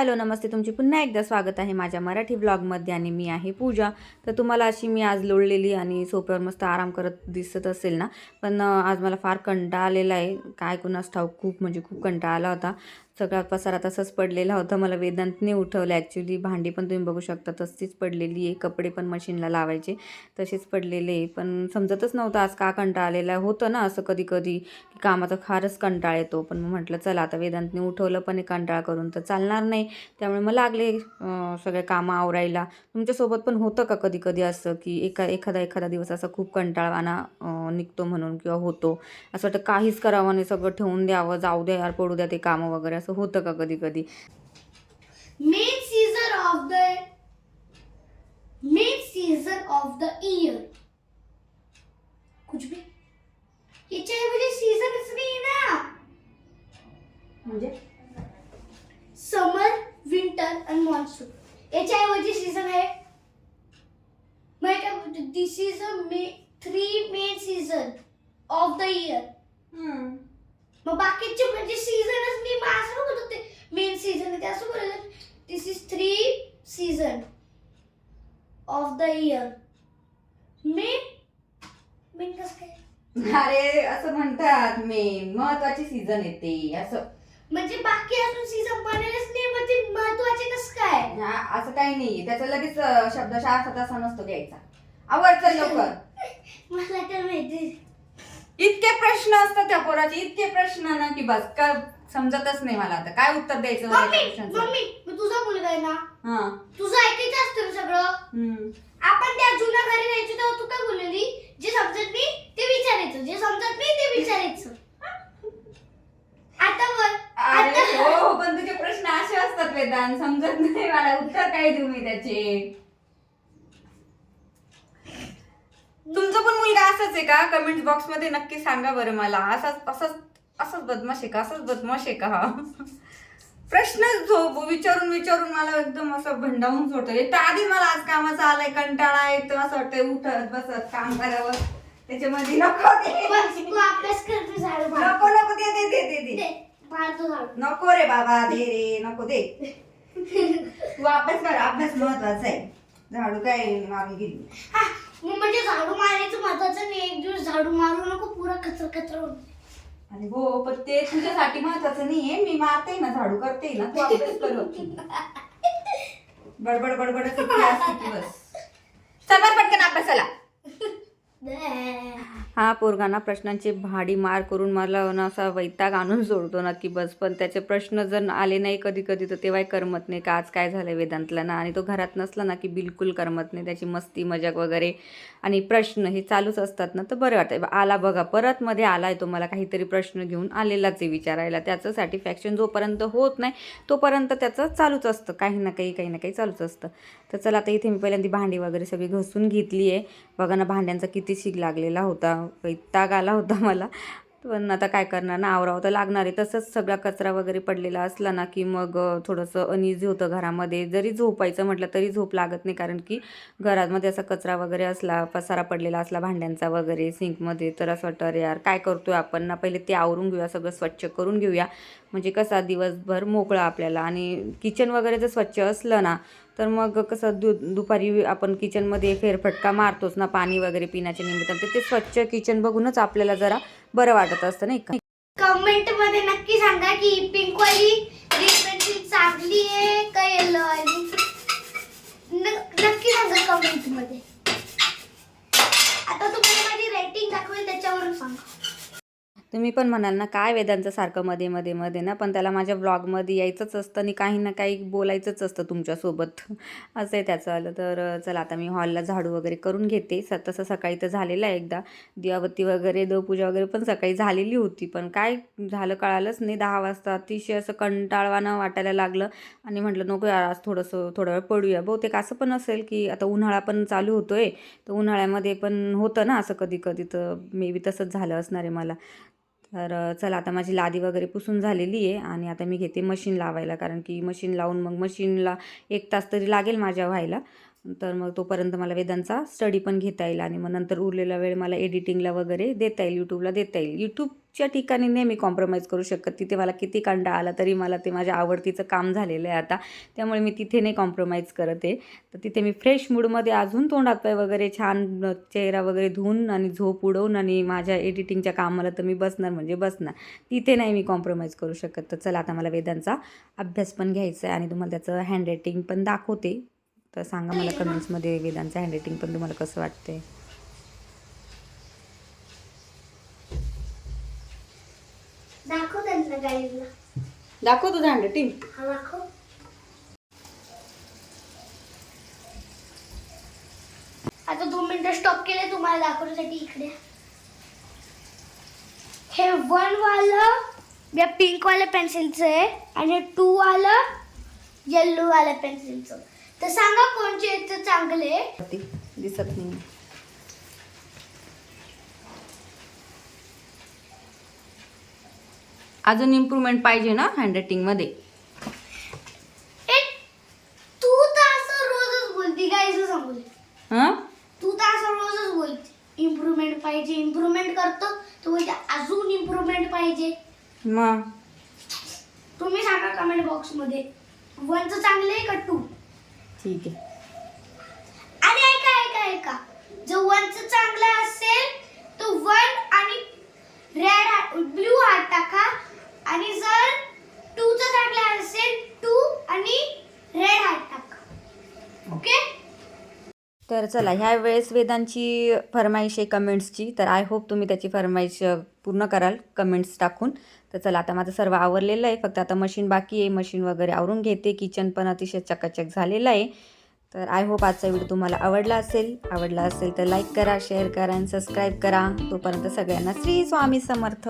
Hello नमस्ते. तुमची पुन्हा एकदा स्वागत आहे माझ्या मराठी ब्लॉगमध्ये आणि मी आहे पूजा. तर तुम्हाला अशी मी आज लोळलेली आणि सोप्यावर मस्त आराम करत दिसत असेल ना पण आज मला फार कंटाळा आलेला आहे. काय कुणास ठाऊक खूप म्हणजे खूप कंटाळा आला होता. सगळा पसारा तसंच पडलेला होता. मला वेदांतने उठवलं. ॲक्च्युली भांडी पण तुम्ही बघू शकता तशीच पडलेली आहे. कपडे पण मशीनला लावायचे तसेच पडलेले आहे. पण समजतच नव्हतं आज का कंटाळा आलेला होतं ना असं कधी कधी की कामाचा फारच कंटाळा येतो. पण मग म्हटलं चला आता वेदांतने उठवलं पण आहे कंटाळा करून तर चालणार नाही. त्यामुळे मग लागले सगळे कामं आवरायला. तुमच्यासोबत पण होतं का कधी कधी असं की एका एखादा एखादा दिवस असा खूप कंटाळवाना निघतो म्हणून किंवा होतो. असं वाटतं काहीच करावं नाही सगळं ठेवून द्यावं जाऊ द्या यार पडू द्या ते कामं वगैरे. असं होतं का कधी कधी main season of the main season of the year. कुछ भी. याच्या ऐवजी सीझनच नाही ना. म्हणजे? समर विंटर आणि मॉन्सून याच्या ऐवजी सीझन आहे. माहिती this is a may three main season of the year मग बाकीचे म्हणजे सीझनच नाही मग असं नको ते मेन सीझन ते असं बोलायचं. This is three season of the year main main कसं काय? अरे असं म्हणतात मेन महत्वाची सीझन येते असं. म्हणजे बाकी अजून सीझन बनायलाच नाही मग ते महत्त्वाचे कसं काय? हा, असं काही नाहीये. त्याचा लगेच अं, शब्दशः असा तसा नसतो घ्यायचा चल लवकर. मला तर माहिती. इतके प्रश्न असतात त्या पोराचे इतके प्रश्न ना की बस का समजतच नाही मला आता. काय उत्तर द्यायचं मम्मी प्रश्नाचं? मम्मी मी तुझा मुलगा आहे ना? हा. तुझं ऐकायचं असतं ना सगळं? हम्म. आपण त्या जुन्या घरी राहायचो तेव्हा तू काय बोललेली जे समजत नाही ते विचारायचं. जे समजत नाही ते विचारायचं. आता वर अरे आता हो हो, पण तुझे प्रश्न असे असतात वेदांत. समजत नाही मला. उत्तर काय देऊ मी त्याचे? तुमचा पण मुलगा असाच आहे का? कमेंट बॉक्समध्ये नक्की सांगा बरं मला. असाच असाच असंच बदमाश आहे का? असंच बदमाश आहे का? हा प्रश्न जो विचारून विचारून मला एकदम असं भंडावून सोडतो एक तर आधी मला आज कामाचा आलाय कंटाळा येतो असं वाटतंय उठत बसत काम करावं. त्याच्यामध्ये नको तू अभ्यास कर तू झाडू मार. नको नको दे दे दे दे दे. तू झाडू. नको रे बाबा दे रे नको दे. तू अभ्यास कर अभ्यास महत्त्वाचा आहे. झाडू काय मारून गेली? हा, मग म्हणजे झाडू मारायचं महत्वाचं नाही एक दिवस झाडू मारू नको पुरा कचरा कचरा जाईल. अरे हो पण ते तुझ्यासाठी महत्वाचं नाहीये मी मारते ना झाडू करते ना तू अभ्यास कर होती बडबड बडबड असते बस चल बरं पटकन अभ्यासाला. हा पोरगाना प्रश्नांची भाडी मार करून मला ना असा वैताग आणून सोडतो ना की बस. पण त्याचे प्रश्न जर आले नाही कधी कधी तर तेव्हाही करमत नाही. का आज काय झालं वेदांतला ना? आणि तो घरात नसला ना की बिलकुल करमत नाही. त्याची मस्ती मजाक वगैरे आणि प्रश्न हे चालूच असतात ना तर बरं वाटतं आला बघा परत मध्ये आलाय तो मला काहीतरी प्रश्न घेऊन आलेलाच आहे विचारायला. त्याचं सॅटिस्फॅक्शन जोपर्यंत होत नाही तोपर्यंत त्याचं चालूच असतं. काही ना काही काही ना काही चालूच असतं. तर चला आता इथे मी पहिल्यांदा भांडी वगैरे सगळी घसून घेतली आहे बघा ना भांड्यांचा किती शिग लागलेला होता. वैताग आला होता मला. पण आता काय करणार ना आवरावं तर लागणार आहे. तसंच सगळा कचरा वगैरे पडलेला असला ना की मग थोडंसं अनिजी होतं घरामध्ये. जरी झोपायचं म्हटलं तरी झोप लागत नाही कारण की घरामध्ये असा कचरा वगैरे असला पसारा पडलेला असला भांड्यांचा वगैरे सिंकमध्ये तर असं वाटतं अरे यार काय करतोय आपण ना? पहिले ते आवरून घेऊया सगळं स्वच्छ करून घेऊया. म्हणजे कसा दिवसभर मोकळा आपल्याला. आणि किचन वगैरे जर स्वच्छ असलं ना तर मग कसं दु दुपारी आपण किचनमध्ये फेरफटका मारतोच ना पाणी वगैरे पिण्याच्या निमित्तानं. तर ते स्वच्छ किचन बघूनच आपल्याला जरा बरं वाटत असतं नाही का? कमेंटमध्ये नक्की सांगा की पिंकवाली पेन्सिल चांगली आहे का येलो वाली न- नक्की सांगा कमेंटमध्ये आता तुम्हाला माझी रेटिंग दाखवेल त्याच्यावरून सांगा तुम्ही पण म्हणाल ना काय वेदांचं सारखं मध्ये मध्ये मध्ये ना पण त्याला माझ्या ब्लॉगमध्ये यायचंच असतं आणि काही ना काही बोलायचंच असतं तुमच्यासोबत. असं आहे त्याचं आलं. तर चला आता मी हॉलला झाडू वगैरे करून घेते. स तसं सकाळी तर झालेलं आहे एकदा. दिवाबत्ती वगैरे देवपूजा वगैरे पण सकाळी झालेली होती. पण काय झालं कळालंच नाही. दहा वाजता अतिशय असं कंटाळवानं वाटायला लागलं. आणि म्हटलं नको यार आज थोडंसं थोडा वेळ पडूया. बहुतेक असं पण असेल की आता उन्हाळा पण चालू होतो आहे तर उन्हाळ्यामध्ये पण होतं ना असं कधी कधी तर मे बी तसंच झालं असणार आहे मला. तर चला आता माझी लादी वगैरे पुसून झालेली आहे आणि आता मी घेते मशीन लावायला कारण की मशीन लावून मग मशीनला एक तास तरी लागेल माझ्या व्हायला. तर मग तोपर्यंत मला वेदांचा स्टडी पण घेता येईल आणि मग नंतर उरलेला वेळ मला एडिटिंगला वगैरे देता येईल यूट्यूबला देता येईल. यूट्यूब च्या ठिकाणी नाही मी कॉम्प्रोमाइज करू शकत. तिथे मला किती कंटाळा आला तरी मला ते माझ्या आवडतीचं काम झालेलं आहे आता. त्यामुळे मी तिथे नाही कॉम्प्रोमाइज करत आहे. तर तिथे मी फ्रेश मूडमध्ये अजून तोंडात पाय वगैरे छान चेहरा वगैरे धुवून आणि झोप उडवून आणि माझ्या एडिटिंगच्या कामाला तर मी बसणार म्हणजे बसणार. तिथे नाही मी कॉम्प्रोमाइज करू शकत. तर चला आता मला वेदांचा अभ्यास पण घ्यायचा आहे आणि तुम्हाला त्याचं हँडरायटिंग पण दाखवते. तर सांगा मला कमेंट्समध्ये वेदांचं हँडरायटिंग पण तुम्हाला कसं वाटते दाखव तुझं हा दाखव. आता दोन मिनिटं स्टॉप केले तुम्हाला दाखवण्यासाठी इकडे. हे वन वालं या पिंक वाल्या पेन्सिलचं आहे आणि हे टू वालं येल्लो वाल्या पेन्सिलचं तर सांगा कोणचे चांगले? दिसत नाही अजून इम्प्रूव्हमेंट पाहिजे ना हँडरायटिंगमध्ये तू तर असं रोजच बोलती गायचं सांगू. हां? तू तर असं रोजच बोलते. इम्प्रूव्हमेंट पाहिजे इम्प्रूव्हमेंट करतो. तू बोलते अजून इम्प्रूव्हमेंट पाहिजे. मग? तुम्ही सांगा कमेंट बॉक्समध्ये. वनचं चांगलं आहे का टू? ठीक आहे. आणि ऐका ऐका ऐका. जर वनचं चांगलं असेल तर वन आणि रेड ब्लू हार्ट टाका आणि जर टूचं चांगलं असेल टू आणि रेड हार्ट टाका ओके तर चला ह्या वेळेस वेदांची फरमाईश आहे कमेंट्सची तर आय होप तुम्ही त्याची फरमाईश पूर्ण कराल कमेंट्स टाकून. तर चला आता माझं सर्व आवरलेलं आहे. फक्त आता मशीन बाकी आहे. मशीन वगैरे आवरून घेते. किचन पण अतिशय चकाचक झालेलं आहे. तर आय होप आजचा व्हिडिओ तुम्हाला आवडला असेल. आवडला असेल तर लाईक करा शेअर करा आणि सबस्क्राईब करा. तोपर्यंत सगळ्यांना श्री स्वामी समर्थ.